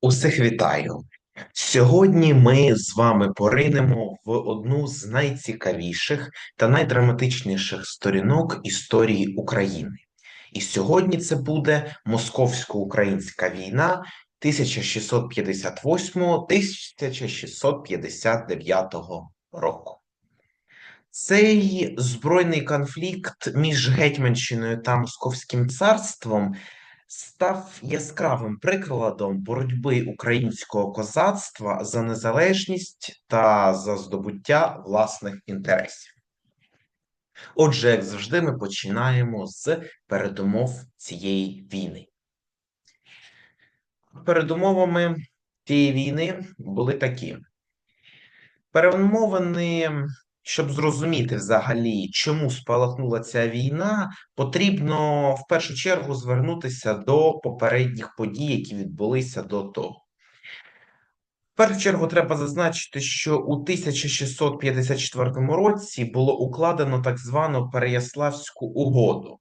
Усіх вітаю! Сьогодні ми з вами поринемо в одну з найцікавіших та найдраматичніших сторінок історії України. І сьогодні це буде Московсько-Українська війна 1658-1659 року. Цей збройний конфлікт між Гетьманщиною та Московським царством став яскравим прикладом боротьби українського козацтва за незалежність та за здобуття власних інтересів. Отже, як завжди, ми починаємо з передумов цієї війни. Передумовами цієї війни були такі: перемовини щоб зрозуміти взагалі, чому спалахнула ця війна, потрібно в першу чергу звернутися до попередніх подій, які відбулися до того. В першу чергу треба зазначити, що у 1654 році було укладено так звану Переяславську угоду,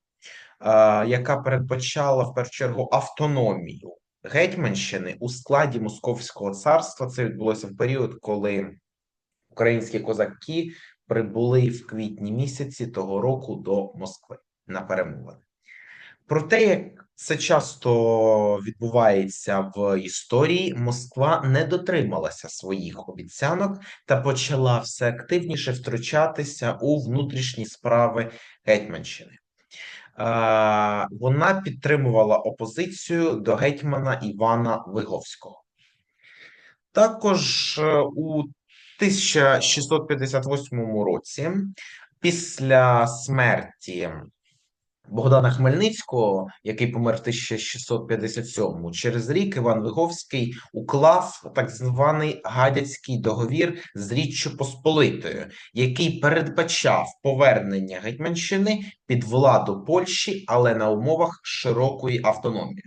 яка передбачала в першу чергу автономію Гетьманщини у складі Московського царства. Це відбулося в період, коли українські козаки прибули в квітні місяці того року до Москви на перемовини. Проте, як це часто відбувається в історії, Москва не дотрималася своїх обіцянок та почала все активніше втручатися у внутрішні справи Гетьманщини. Вона підтримувала опозицію до гетьмана Івана Виговського. Також е, у 1658 році, після смерті Богдана Хмельницького, який помер в 1657 через рік Іван Виговський уклав так званий гадяцький договір з Річчю Посполитою, який передбачав повернення Гетьманщини під владу Польщі, але на умовах широкої автономії.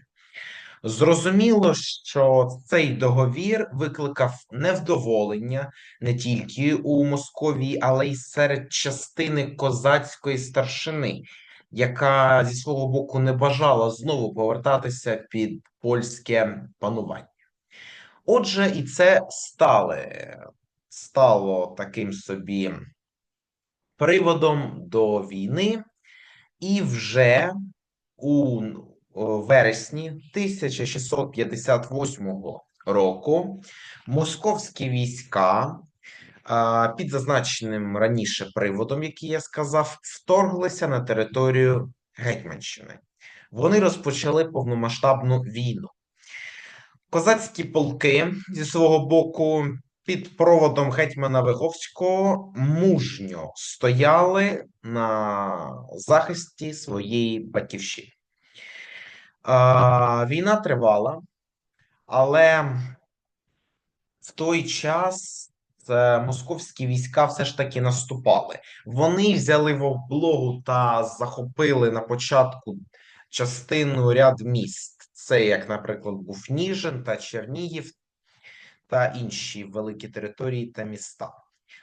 Зрозуміло, що цей договір викликав невдоволення не тільки у Московії, але й серед частини козацької старшини, яка зі свого боку не бажала знову повертатися під польське панування. Отже, і це стали, стало таким собі приводом до війни, і вже у вересні 1658 року московські війська під зазначеним раніше приводом, який я сказав, вторглися на територію Гетьманщини. Вони розпочали повномасштабну війну. Козацькі полки зі свого боку під проводом гетьмана Виговського мужньо стояли на захисті своєї батьківщини. Війна тривала, але в той час московські війська все ж таки наступали. Вони взяли в облогу та захопили на початку частину ряд міст. Це, як, наприклад, був Ніжин та Чернігів та інші великі території та міста.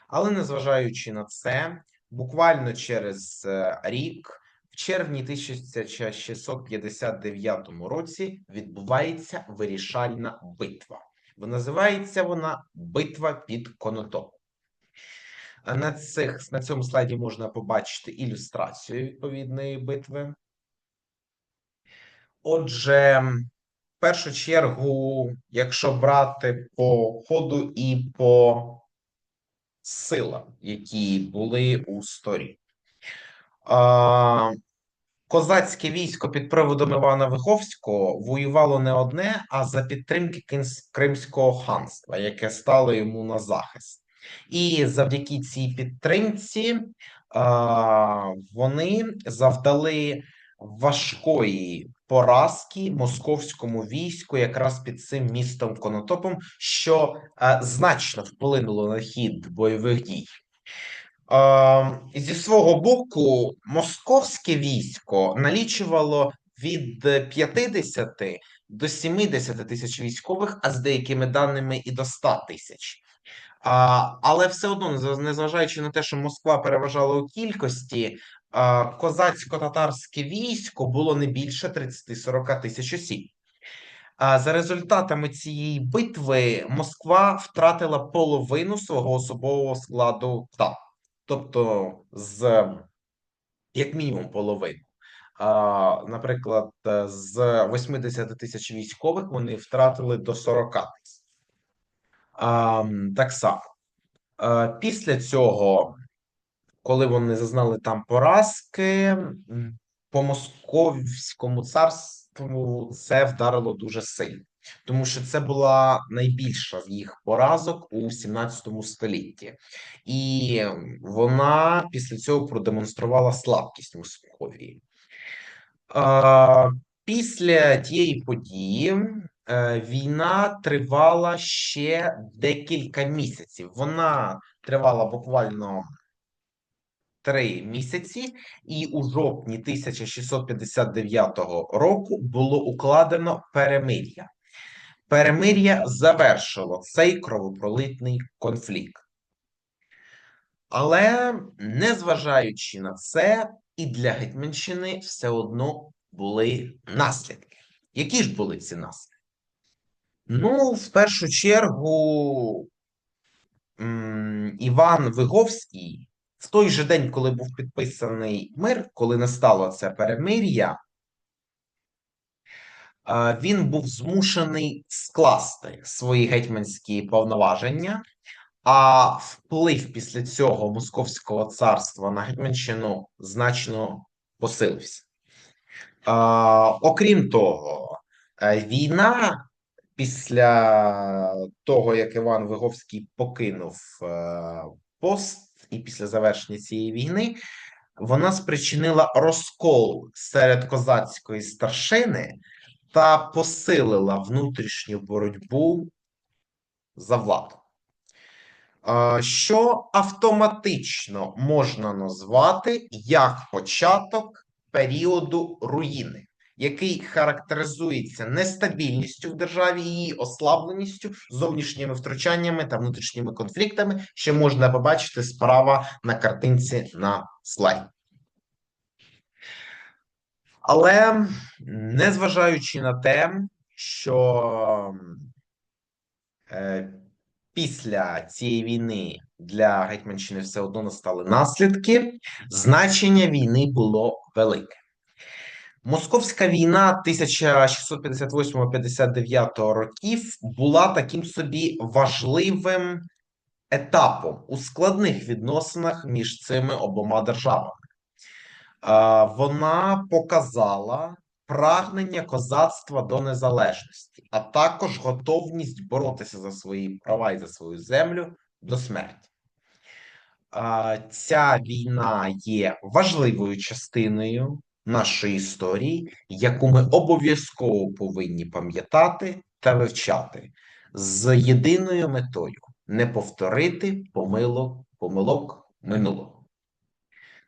Але незважаючи на це, буквально через е, рік червні 1659 році відбувається вирішальна битва. Називається вона Битва під Конотопом. На цих, на цьому слайді можна побачити ілюстрацію відповідної битви. Отже, в першу чергу, якщо брати по ходу і по силам, які були у сторі. Козацьке військо під проводом Івана Виховського воювало не одне, а за підтримки Кримського ханства, яке стало йому на захист. І завдяки цій підтримці вони завдали важкої поразки московському війську, якраз під цим містом Конотопом, що значно вплинуло на хід бойових дій. Зі свого боку, московське військо налічувало від 50 до 70 тисяч військових, а з деякими даними і до 100 тисяч. Але все одно, незважаючи на те, що Москва переважала у кількості, козацько-татарське військо було не більше 30-40 тисяч осіб. За результатами цієї битви Москва втратила половину свого особового складу та, тобто з як мінімум половину. Наприклад, е, з 80 тисяч військових вони втратили до 40 тисяч. Так само. Е, Після цього, коли вони зазнали там поразки, по московському царству це вдарило дуже сильно, тому що це була найбільша з їх поразок у 17 столітті, і вона після цього продемонструвала слабкість Московії. Після тієї події е, війна тривала ще декілька місяців. Вона тривала буквально три місяці, і у жовтні 1659 року було укладено перемир'я. Перемир'я завершило цей кровопролитний конфлікт. Але незважаючи на це, і для Гетьманщини все одно були наслідки. Які ж були ці наслідки? Ну, в першу чергу, Іван Виговський в той же день, коли був підписаний мир, коли настало це перемир'я, він був змушений скласти свої гетьманські повноваження, а вплив після цього Московського царства на Гетьманщину значно посилився. Окрім того, е, війна після того, як Іван Виговський покинув е, пост, і після завершення цієї війни, вона спричинила розкол серед козацької старшини та посилила внутрішню боротьбу за владу. Що автоматично можна назвати як початок періоду руїни, який характеризується нестабільністю в державі, її ослабленістю, зовнішніми втручаннями та внутрішніми конфліктами, що можна побачити справа на картинці на слайді. Але незважаючи на те, що е, після цієї війни для Гетьманщини все одно настали наслідки, значення війни було велике. Московська війна 1658-59 років була таким собі важливим етапом у складних відносинах між цими обома державами. Вона показала прагнення козацтва до незалежності, а також готовність боротися за свої права і за свою землю до смерті. Ця війна є важливою частиною нашої історії, яку ми обов'язково повинні пам'ятати та вивчати з єдиною метою не повторити помилок, помилок минулого.